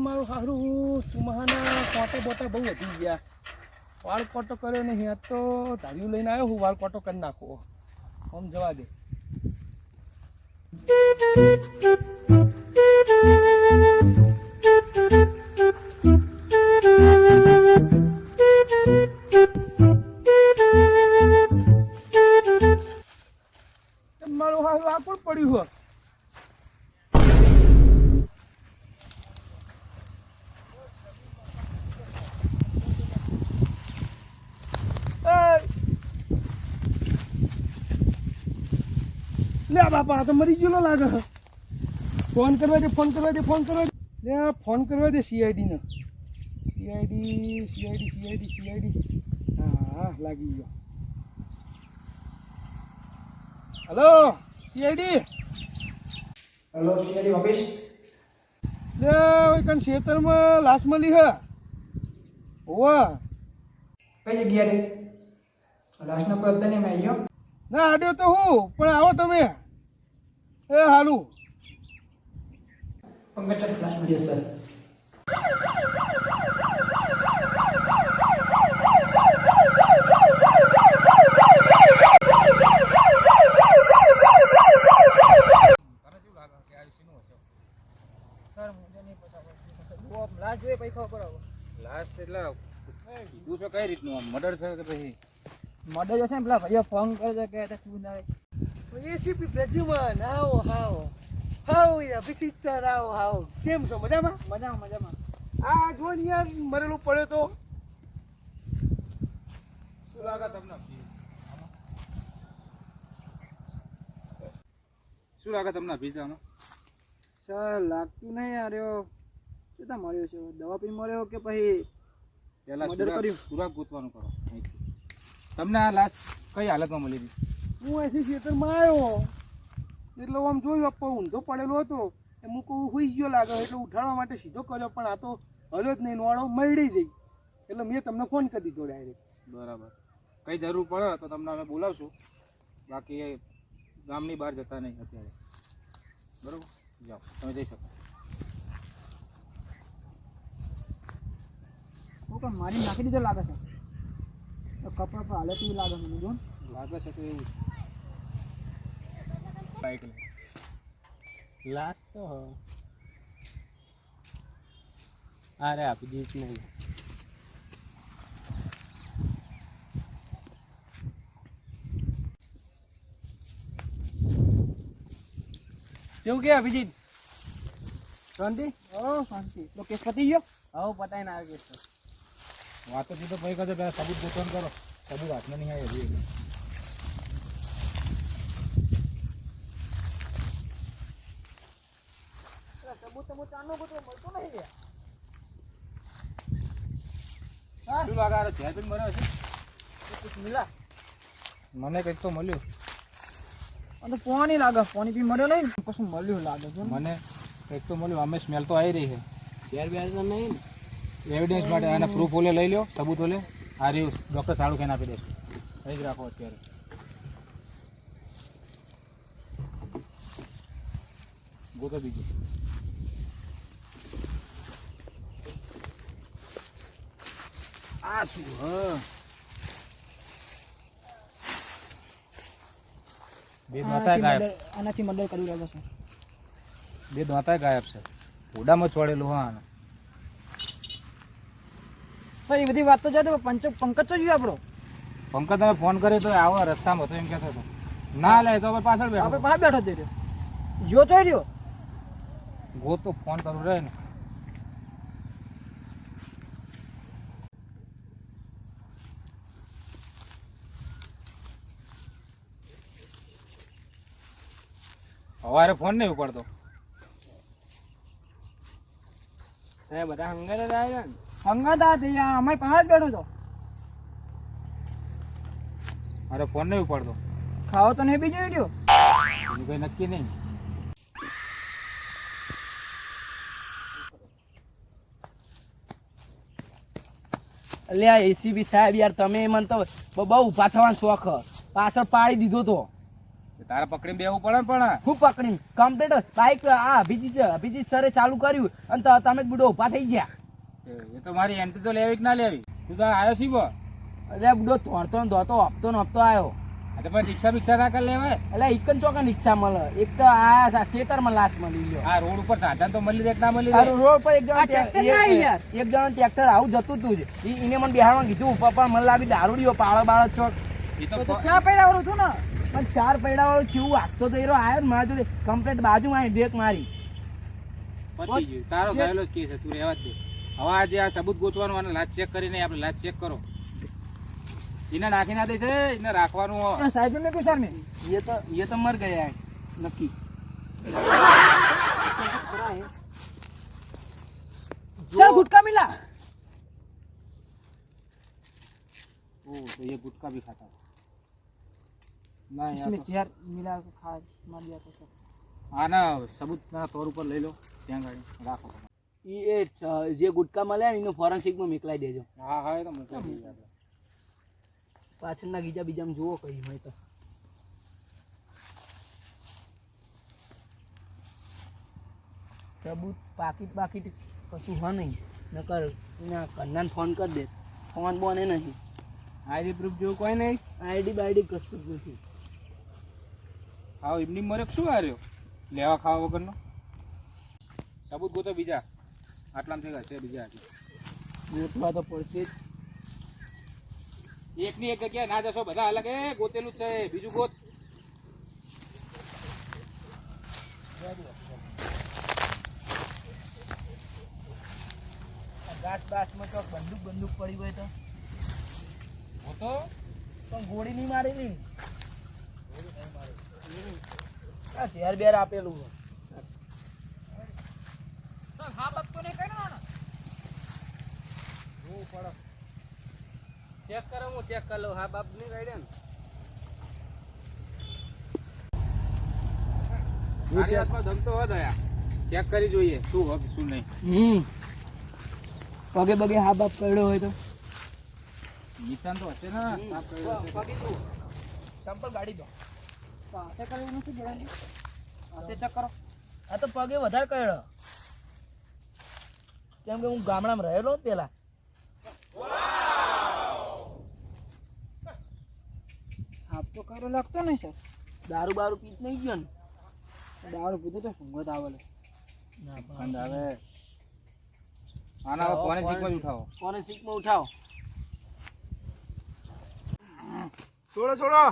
મારું સારું સુમહાના કોટો બોટા બહુ વધી ગયા. વાળ કોટો કર્યો નહીં, આ તો ધાર્યું લઈને આવ્યો હું, વાળ કોટો કરી નાખો. આમ જવા દે. બાપા આ તો મરી ગયેલો લાગે છે. ફોન કરવા દે ફોન કરવા દે ફોન કરવા દે. ફોન કરવા દે સીઆઈડી ને. સીઆઈડી સીઆઈડી સીઆઈડી સીઆઈડી હા હા લાગી ગયો. Hello CID hello CID office? લે ઓય કણ ખેતરમાં લાશ મળી હે? હોવા. કઈ જગ્યાએ? લાસ્ટનો કોઈ હતો નહીં મેં ના આડ્યો તો હું પણ આવો તમે. એ હાલું. પંકજ ક્લાસ મળીએ સર લાશ એટલે કઈ રીતનું આમ? મર્ડર છે કે પછી? મોડે જશે ને પેલા ભાઈઓ ફોન કરે છે કે તું ના એસીપી પ્રજ્યુમન આવો આવો. હાઉ યા વિકસિત સર આવો આવો. કેમ છો? મજામાં? મજામાં મજામાં. આ જો ને યાર મરેલું પડ્યો તો. શું લાગે તમને? શું લાગે તમને ભીજાનો સર લાગતું નહીં યાર યો કેટલા મળ્યો છે? દવા પી મળ્યો કે પછી પેલા સુરા ગોતવાનું કરો. તમને આ લાશ કઈ હાલતમાં મળી હતી હું અહીંથી ખેતરમાં આવ્યો. એટલે આમ જોયું આપો ઊંધો પડેલો હતો. એ હું કહું હુઈ ગયો લાગે એટલે ઉઠાડવા માટે સીધો કર્યો પણ આ તો હલ્યો જ નહીં નોળો મળી જઈ. એટલે મેં તમને ફોન કરી દીધો ડાયરેક્ટ બરાબર. કઈ જરૂર પડે તો તમને અમે બોલાવશું. બાકી ગામની બહાર જતા નહીં અત્યારે. બરાબર? જાઓ તમે જઈ શકો. પણ મારી નાખી દીધો લાગે છે. કપડા પર હાલે તેવી લાગે મને જો લાગે છે તો એવું બાઈક લાસ્ટ તો હ અરે આપી દીધ નહીં કેવું કે અભિજીત શાંતિ ઓ શાંતિ તો કેસ પતી ગયો હવે પતાઈ ના આવે તો વાતો સીધો ભાઈ કહો પેલા સબૂત ગોઠવણ કરો. સબૂત હાથમાં નહીં આવી એટલે. શું લાગે આ જયપીન મર્યો છે? મને કંઈક તો મળ્યું. અને પોણી લાગે પોણી બી મળ્યો નહીં કશું મળ્યું લાગે મને કંઈક તો મળ્યું અમે સ્મેલ તો આવી રહી છે. ઘેર બેર તો નહીં ને? એવિડન્સ માટે આને પ્રૂફ ઓલે લઈ લો સબૂત ઓલે. આ રહ્યું ડૉક્ટર સારું ખાઈને આપી દેશું. અહીં જ રાખો અત્યારે. ગોતો બીજું. આ શું હ? બે દાંતા ગાયબ. આનાથી મર્ડર કરી રહ્યો છે. બે દાંતા ગાયબ છે. ઓડામાં ચોડેલું હા આને. સર એ બધી વાત તો જતો પંચ પંકજ તો જોયું આપણો. પંકજ તમે ફોન કર્યો તો આવો રસ્તામાં હતો એમ કહેતો હતો. ના લે તો આપણે પાછળ આપણે પાછળ બેઠો રહ્યો. જો ચોઈ રહ્યો. ગો તો ફોન કરું રહે ને. સવારે ફોન નહીં ઉપાડતો. એ બધા હંગર જ આવ્યા ને. થઈ ગયા અમારી પાસે જ બેઠો હતો મારે ફોન નહીં ઉપાડતો. ખાવો તો નહીં કઈ નક્કી નહીં. આ એસીબી સાહેબ યાર તમે મને તો બહુ ઊભા થવાનો શોખ. પાછળ પાડી દીધો તો. તારે પકડીને બેવું પડે પણ હું પકડી કમ્પ્લીટ બાઈક આ અભિજીત અભિજીત સરે ચાલુ કર્યું અને તમે બુડો ઊભા થઈ ગયા. એ તો મારી એન્ટ્રી તો લેવી કે ના લેવી? તું તો આવ્યો છી બો? એટલે બુડો તોડતો ને ધોતો હપ્તો ને હપ્તો આવ્યો એટલે તો પણ રિક્ષા બિક્ષા ના કરી લેવાય? એટલે એકન ચોકા રિક્ષા મળે. એક તો આ શેતરમાં લાશ મળી ગયો. આ રોડ ઉપર સાધન તો મળી જાય ના મળી જાય? રોડ પર એક જણ. એક જણ ટ્રેક્ટર આવું જતું તું જ. એને મને બિહારમાં કીધું ઉપર પણ મને લાવી દારૂડીઓ પાળો બાળો ચોક એ તો ચા પૈડાવાળું હતું ને? પણ ચાર પૈડા વાળો ચીવું આખતો તો એરો આવ્યો ને મારા જોડે. કમ્પ્લેટ બાજુમાં બ્રેક મારી. તારો ગયેલો કેસ તું રહેવા જ દે. હવે આજે આ સબૂત ગોતવાનું અને લાશ ચેક કરીને આપણે લાશ ચેક કરો. એને નાખી ના દે છે એને રાખવાનું સાહેબ ને કહ્યું સર મેં એ તો એ તો મર ગયા નક્કી. ચાલ ગુટકા મિલા ओ तो ये गुटका भी खाता है ना इसमें चेयर मिला खा मार दिया था हाँ ना सबूत ना तौर पर ત્યાં ગાડી રાખો. ये એ જે ગુટકા મળ્યા ને એનું ફોરેન્સિકમાં મોકલાઈ દેજો. હા હા એ તો મૂકી દઈએ પાછળના ગીજા બીજામાં જુઓ કઈ હોય તો. સબૂત પાકીટ પાકીટ કશું હોય નહીં. નકર એના કન્નાન ફોન કરી દે. ફોન બોન નહીં. આઈડી પ્રૂફ જેવું કોઈ નહીં? આઈડી બાઈડી કશું જ નથી. હા એમની મરે શું હાર્યો? લેવા ખાવા વગરનો? સબૂત ગોતો બીજા. આટલામાં થઈ હશે છે બીજા હજી. ગોતવા તો પડશે જ. એકની એક જગ્યાએ ના જશો બધા અલગ. એ ગોતેલું જ છે. બીજું ગોત. ઘાસ બાસમાં તો બંદૂક બંદૂક પડી હોય તો. ગોતો. પણ ગોળી નહીં મારેલી. આ ઝેર બેર આપેલું હોય. હા બાપ તો નહીં કર્યો ને ચેક કરો હું ચેક કરી લઉં. હા બાપ નહીં કાઢ્યા ને. મારી હાથમાં દમ તો હોત આયા ચેક કરી જોઈએ શું હોય શું નહીં. હમ. પગે પગે હા બાપ પડ્યો હોય તો. નિશાન તો હશે ને. પગે હશે. ચંપલ ગાડી દો. હાથે કર્યું નથી હાથે ચેક કરો. આ તો પગે વધારે કર્યો. કેમ કે હું ગામડામાં રહેલો પેલા. તો કરો લાગતો નહીં સર દારૂ બારૂ પીત નહીં ગયો ને. દારૂ પીધું તો સંગત આવેલો. પણ હવે આના કોને શીખમાં ઉઠાવો? કોને શીખમાં ઉઠાવો? છોડો છોડો.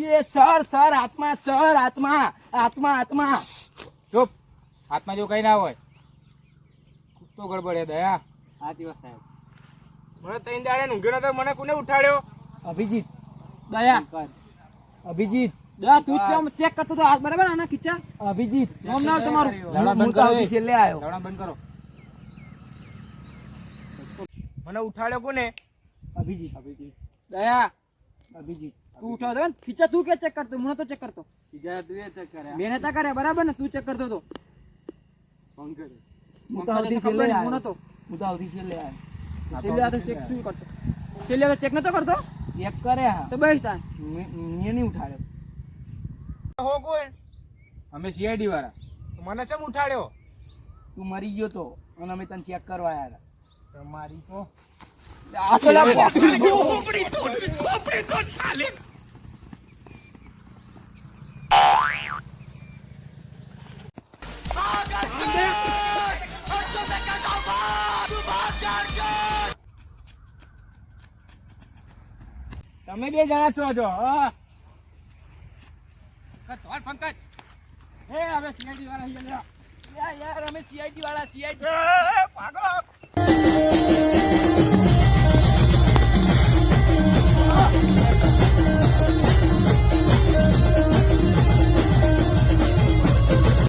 યે સર સર આત્મા સર આત્મા આત્મા આત્મા. ચૂપ. આત્મા જો કઈ ના હોય. ખૂબ તો ગડબડે દયા. સાચી વાત સાહેબ. મને ત્રણ દાડે ઊંઘ્યો નતો મને કોને ઉઠાડ્યો? અભિજીત. દયા. અભિજીત. દયા તું ચમ ચેક કરતો તો હાથ બરાબર આના ખીચા? અભિજીત. નામ ના તમારું. લડા હું બંધ તો કરો આવતી. છેલ્લે આવ્યો લવણા બંધ કરો. મને ઉઠાડ્યો કોને? અભિજીત. દયા. અભિજીત. તું ઉઠાવ દે ખીચા તું કે ચેક કરતો? મને તો ચેક કરતો કરે મેને તા કરે બરાબર ને? તું ચેક કરતો તો હું તો આવતી છેલ્લે આવ્યો હું તો આવતી છેલ્લે આવ્યો છેલ્લે આ તો ચેક શું કરતો? છેલ્લે તો ચેક નતો કરતો? ચેક કરે હા તો બેસ તા નહીં ઉઠાડ્યો હો કોઈ અમે સીઆઈડી વાળા મને ચમ ઉઠાડ્યો તું મરી ગયો તો અને અમે તને ચેક કરવા આવ્યા હતા તમારી તો આ તો લા તમે બે જણા છો હા. ધોળ પંકજ એ હવે સીઆઈડી વાળા યાર યાર અમે સીઆઈડી વાળા સીઆઈડી એ, ભાગો.